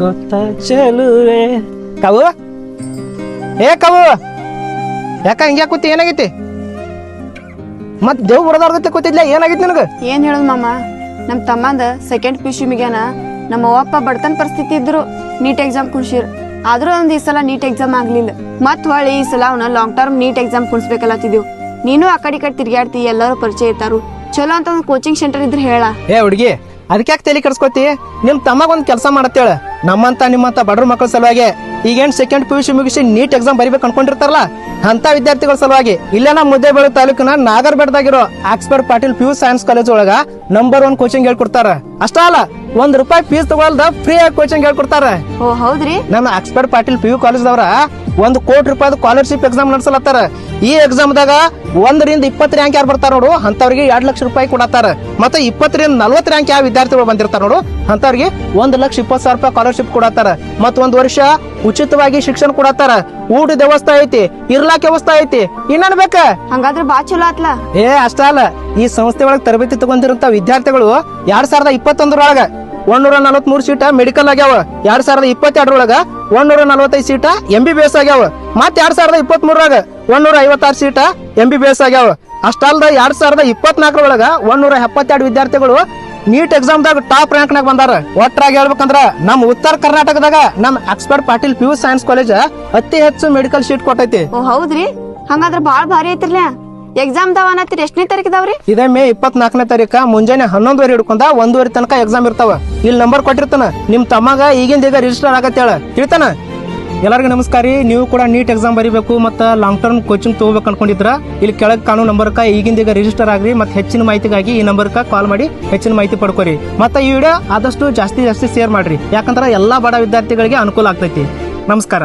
ಗೊತ್ತ ಚಲುವೆ. ಕವು? ಏ ಕವು? ಯಾಕ ಹಿಂಗ್ಯಾಕ ಕೂತಿ ಏನಾಗೈತಿ? ಮತ್ ದೇವ್ ಬಡದಾಡ್ದತ್ತೆ ಕೂತಿದ್ಲ ಏನಾಗೈತಿ ನಿನಗ? ಏನ್ ಹೇಳೋದು ಮಾಮ? ನಮ್ ತಮ್ಮಂದ ಸೆಕೆಂಡ್ ಪಿ ಯು ಮಿಗೇನ ನಮ್ಮ ಅವ್ವಪ್ಪ ಬಡತನ ಪರಿಸ್ಥಿತಿ ಇದ್ರು ನೀಟ್ ಎಕ್ಸಾಮ್ ಕುಡ್ಸಿರ್ ಆದ್ರೂ ಒಂದ್ ಈ ಸಲ ನೀಟ್ ಎಕ್ಸಾಮ್ ಆಗ್ಲಿಲ್ಲ. ಮತ್ ಹೊಳ್ಳಿ ಈ ಸಲ ಅವನ ಲಾಂಗ್ ಟರ್ಮ್ ನೀಟ್ ಎಕ್ಸಾಮ್ ಕುಣಿಸ್ಬೇಕಲ್ಲತ್ತಿದೀವಿ. ನೀನು ಆ ಕಡೆ ಈ ಕಡೆ ತಿರ್ಗಾಡ್ತಿ ಎಲ್ಲರೂ ಪರಿಚಯ ಇರ್ತಾರು. ಚಲೋ ಅಂತ ಒಂದು ಕೋಚಿಂಗ್ ಸೆಂಟರ್ ಇದ್ರೆ ಹೇಳ. ಏ ಹುಡುಗಿ ಅದಕ್ಯಾಕೆ ತಲೆ ಕೆಡ್ಸ್ಕೊತಿ? ನಿಮ್ ತಮ್ಮಗೊಂದು ಒಂದ್ ಕೆಲಸ ಮಾಡತ್ತೇಳ. ನಮ್ಮಂತ ನಿಮ್ಮಂತ ಬಡ್ರ ಮಕ್ಕಳ ಸಲುವಾಗಿ ಈಗೇನು ಸೆಕೆಂಡ್ ಪಿ ಯು ಸಿ ಮುಗಿಸಿ ನೀಟ್ ಎಕ್ಸಾಮ್ ಬರಿಬೇಕು ಅನ್ಕೊಂಡಿರ್ತಾರಲ್ಲ ಅಂತ ವಿದ್ಯಾರ್ಥಿಗಳ ಸಲುವಾಗಿ. ಇಲ್ಲೇ ನಮ್ಮ ಮುದ್ದೇಬೇಳೆ ತಾಲೂಕಿನ ನಾಗರ್ಬೆಡ್ದಾಗಿರೋ Oxford Patil P U science college ಒಳಗ ನಂಬರ್ ಒನ್ ಕೋಚಿಂಗ್ ಹೇಳ್ಕೊಡ್ತಾರ. ಅಷ್ಟ ಅಲ್ಲ ಒಂದ್ ರೂಪಾಯಿ ಫೀಸ್ ತಗೊಳ್ದ ಫ್ರೀ ಆಗಿ ಕೋಚಿಂಗ್ ಹೇಳ್ಕೊಡ್ತಾರ. ಓ ಹೌದ್ರಿ? ನಮ್ಮ ಆಕ್ಸ್ಫರ್ಡ್ ಪಾಟೀಲ್ ಪಿ ಯು ಕಾಲೇಜ್ದವ್ರ ಒಂದು ಕೋಟಿ ರೂಪಾಯಿ ಸ್ಕಾಲರ್ಶಿಪ್ ಎಕ್ಸಾಮ್ ನಡೆಸಲತ್ತಾರ ಈ ಎಕ್ಸಾಮ್ದಾಗ ಒಂದರಿಂದ ಇಪ್ಪತ್ತು ರ್ಯಾಂಕ್ ಯಾರು ಬರ್ತಾರ ನೋಡು? ಅಂತವ್ರಿಗೆ ಎರಡು ಲಕ್ಷ ರೂಪಾಯಿ ಕೊಡತ್ತಾರ. ಮತ್ತೆ ಇಪ್ಪತ್ತರಿಂದ ನಲ್ವತ್ತು ರ್ಯಾಂಕ್ ಯಾವ ವಿದ್ಯಾರ್ಥಿಗಳು ಬಂದಿರ್ತಾರ ನೋಡು? ಅಂತವ್ರಿಗೆ ಒಂದು ಲಕ್ಷ ಇಪ್ಪತ್ತು ಸಾವಿರ ರೂಪಾಯಿ ಸ್ಕಾಲರ್ಶಿಪ್ ಕೊಡತ್ತಾರ. ಮತ್ತ ಒಂದ್ ವರ್ಷ ಉಚಿತವಾಗಿ ಶಿಕ್ಷಣ ಕೊಡತ್ತಾರ. ಊಟದ ವ್ಯವಸ್ಥೆ ಐತಿ ಇರ್ಲಾಕ ವ್ಯವಸ್ಥೆ ಐತಿ. ಇನ್ನೇನ್ ಬೇಕ? ಹಂಗಾದ್ರೆ ಬಾ ಚಲೋ ಆತ್ಲ? ಏ ಅಷ್ಟ ಅಲ್ಲ. ಈ ಸಂಸ್ಥೆ ಒಳಗೆ ತರಬೇತಿ ತಗೊಂಡಿರುವಂತ ವಿದ್ಯಾರ್ಥಿಗಳು ಎರಡ್ ಸಾವಿರದ ಇಪ್ಪತ್ತೊಂದರೊಳಗ ಒಂದೂರ ನಲವತ್ಮೂರು ಸೀಟ ಮೆಡಿಕಲ್ ಆಗ್ಯಾವ. ಎರಡ್ ಸಾವಿರದ ಇಪ್ಪತ್ತೆರಡರೊಳಗ ಒಂದೂರ ನಲವತ್ತೈದು seat M B B S ಆಗ್ಯಾವ. ಮತ್ತೆ ಎರಡ್ ಸಾವಿರದ ಇಪ್ಪತ್ತ್ ಮೂರರಾಗ ಒಂದೂರ ಐವತ್ತಾರು seat M B B S ಆಗ್ಯಾವ. ಅಷ್ಟಲ್ದ ಎರಡ್ ಸಾವಿರದ ಇಪ್ಪತ್ನಾಲ್ಕರೊಳಗ ಒಂದೂರ ಎಪ್ಪತ್ತೆರಡು ವಿದ್ಯಾರ್ಥಿಗಳು ನೀಟ್ ಎಕ್ಸಾಮ್ದಾಗ ಟಾಪ್ ರ್ಯಾಂಕ್ ನಾಗ ಬಂದಾರ. ಒಟ್ಟಾಗಿ ಹೇಳ್ಬೇಕಂದ್ರ ನಮ್ಮ ಉತ್ತರ ಕರ್ನಾಟಕದಾಗ ನಮ್ಮ expert Patil P U science college ಅತಿ ಹೆಚ್ಚು ಮೆಡಿಕಲ್ ಸೀಟ್ ಕೊಟ್ಟೈತಿ. ಹೌದ್ರಿ? ಹಂಗಾದ್ರ ಬಾಳ್ ಭಾರಿ ಐತಿರ್ಲ ಎಕ್ಸಾಮ್ ದಾವ ಅನ್ನತ್ತೀರಿ? ಎಷ್ಟನೇ ತಾರೀಕಿದಾವ್ರಿ ಇದೇ ಮೇ ಇಪ್ಪತ್ನಾಲ್ಕನೇ ತಾರೀಕ ಮುಂಜಾನೆ ಹನ್ನೊಂದುವರೆ ಹಿಡ್ಕೊಂಡ ಒಂದೂವರೆ ತನಕ ಎಕ್ಸಾಮ್ ಇರ್ತಾವ. ಇಲ್ಲಿ ನಂಬರ್ ಕೊಟ್ಟಿರ್ತಾನ. ನಿಮ್ ತಮ್ಮಗ ಈಗಿಂದ ಈಗ ರಿಜಿಸ್ಟರ್ ಆಗತ್ತೇಳ ಹೇಳ್ತಾನ? ಎಲ್ಲರಿಗೂ ನಮಸ್ಕಾರ ರೀ. ನೀವು ಕೂಡ ನೀಟ್ ಎಕ್ಸಾಮ್ ಬರೀಬೇಕು ಮತ್ತು ಲಾಂಗ್ ಟರ್ಮ್ ಕೋಚಿಂಗ್ ತಗೋಬೇಕು ಅನ್ಕೊಂಡಿದ್ರ ಇಲ್ಲಿ ಕೆಳಗೆ ಕಾಣೋ ನಂಬರ್ಕ ಈಗಿಂದ ಈಗ ರಿಜಿಸ್ಟರ್ ಆಗ್ರಿ. ಮತ್ತೆ ಹೆಚ್ಚಿನ ಮಾಹಿತಿಗಾಗಿ ಈ ನಂಬರ್ಕ ಕಾಲ್ ಮಾಡಿ ಹೆಚ್ಚಿನ ಮಾಹಿತಿ ಪಡ್ಕೊರಿ. ಮತ್ತೆ ಈ ವಿಡಿಯೋ ಆದಷ್ಟು ಜಾಸ್ತಿ ಜಾಸ್ತಿ ಶೇರ್ ಮಾಡ್ರಿ. ಯಾಕಂದ್ರೆ ಎಲ್ಲ ಬಡ ವಿದ್ಯಾರ್ಥಿಗಳಿಗೆ ಅನುಕೂಲ ಆಗ್ತೈತಿ. ನಮಸ್ಕಾರ.